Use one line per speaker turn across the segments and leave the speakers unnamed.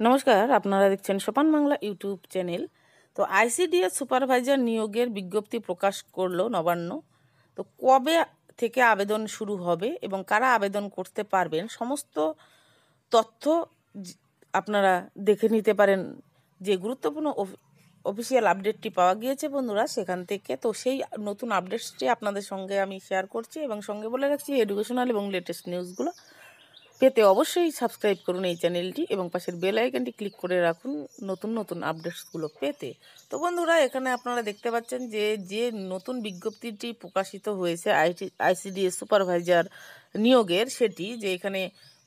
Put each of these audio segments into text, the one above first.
নমস্কার, আপনারা দেখছেন সোপান বাংলা ইউটিউব চ্যানেল। তো আইসিডিএস সুপারভাইজার নিয়োগের বিজ্ঞপ্তি প্রকাশ করল নবান্ন। তো কবে থেকে আবেদন শুরু হবে এবং কারা আবেদন করতে পারবেন, সমস্ত তথ্য আপনারা দেখে নিতে পারেন। যে গুরুত্বপূর্ণ অফিসিয়াল আপডেটটি পাওয়া গিয়েছে বন্ধুরা, সেখান থেকে। তো সেই নতুন আপডেটসটি আপনাদের সঙ্গে আমি শেয়ার করছি এবং সঙ্গে বলে রাখছি এডুকেশনাল এবং লেটেস্ট নিউজগুলো পেতে অবশ্যই সাবস্ক্রাইব করুন এই চ্যানেলটি এবং পাশের বেল আইকনটি ক্লিক করে রাখুন নতুন নতুন আপডেটসগুলো পেতে। তো বন্ধুরা, এখানে আপনারা দেখতে পাচ্ছেন যে যে নতুন বিজ্ঞপ্তিটি প্রকাশিত হয়েছে আইটি আইসিডিএস সুপারভাইজার নিয়োগের, সেটি যে এখানে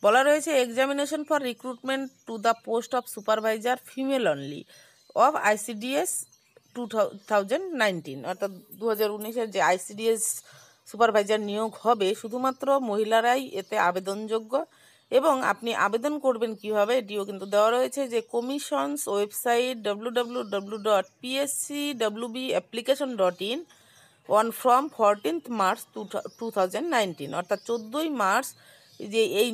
বলা রয়েছে examination for recruitment to the post of supervisor female only of ICDS two thousand nineteen অর্থাৎ দু হাজার উনিশের যে আইসিডিএস সুপারভাইজার নিয়োগ হবে, শুধুমাত্র মহিলারাই এতে আবেদনযোগ্য। এবং আপনি আবেদন করবেন কীভাবে? এটিও কিন্তু দেওয়া রয়েছে যে commission's website W dot PSC application dot in one from fourteenth March to অর্থাৎ চোদ্দোই মার্চ যে এই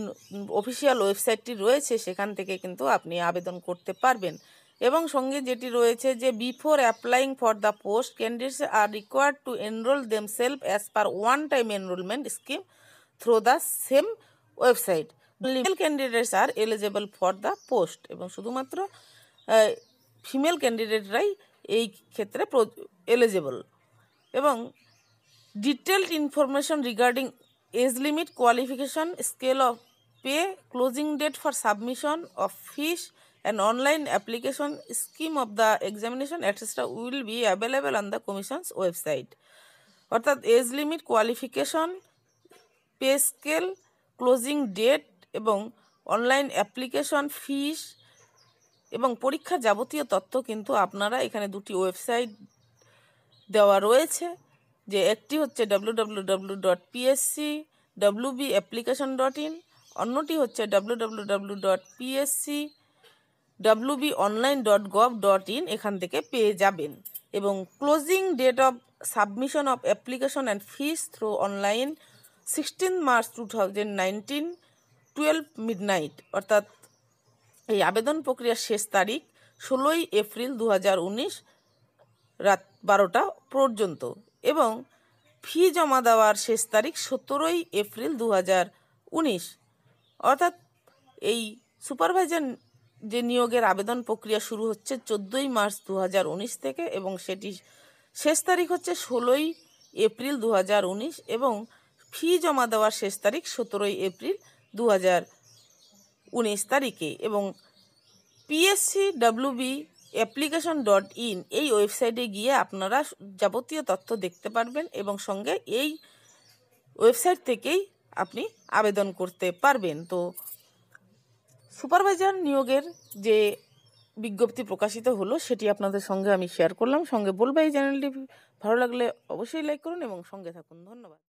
অফিসিয়াল ওয়েবসাইটটি রয়েছে, সেখান থেকে কিন্তু আপনি আবেদন করতে পারবেন। এবং সঙ্গে যেটি রয়েছে যে before applying for the post candidates are required to enrol themselves as per one time enrolment scheme through the same website female candidates are eligible for the post এবং শুধুমাত্র ফিমেল ক্যান্ডিডেটরাই এই ক্ষেত্রে এলিজেবল এবং detailed information regarding age limit qualification scale of pay closing date for submission of fees and online application scheme of the examination etcetera will be available on the commission's website অর্থাৎ age limit qualification pay scale closing date এবং online application fees এবং পরীক্ষার যাবতীয় তথ্য কিন্তু আপনারা এখানে দুটি ওয়েবসাইট দেওয়া রয়েছে, যে একটি হচ্ছে W dot PSC WB application dot in অন্যটি হচ্ছে W dot PSC WB online dot gov dot in এখান থেকে পেয়ে যাবেন। এবং closing date of submission of application and fees through online sixteen March two thousand nineteen twelve midnight অর্থাৎ এই আবেদন প্রক্রিয়ার শেষ তারিখ ষোলোই এপ্রিল দু হাজার উনিশ রাত বারোটা পর্যন্ত এবং ফি জমা দেওয়ার শেষ তারিখ সতেরোই এপ্রিল দু হাজার উনিশ। অর্থাৎ এই সুপারভাইজার যে নিয়োগের আবেদন প্রক্রিয়া শুরু হচ্ছে চোদ্দোই মার্চ দু হাজার উনিশ থেকে এবং সেটি শেষ তারিখ হচ্ছে ষোলোই এপ্রিল দু হাজার উনিশ এবং ফি জমা দেওয়ার শেষ তারিখ সতেরোই এপ্রিল দু হাজার উনিশ তারিখে এবং PSC WB application dot in এই ওয়েবসাইটে গিয়ে আপনারা যাবতীয় তথ্য দেখতে পারবেন এবং সঙ্গে এই ওয়েবসাইট থেকেই আপনি আবেদন করতে পারবেন। তো সুপারভাইজার নিয়োগের যে বিজ্ঞপ্তি প্রকাশিত হলো, সেটি আপনাদের সঙ্গে আমি শেয়ার করলাম। সঙ্গে বলব, এই চ্যানেলটি ভালো লাগলে অবশ্যই লাইক করুন এবং সঙ্গে থাকুন। ধন্যবাদ।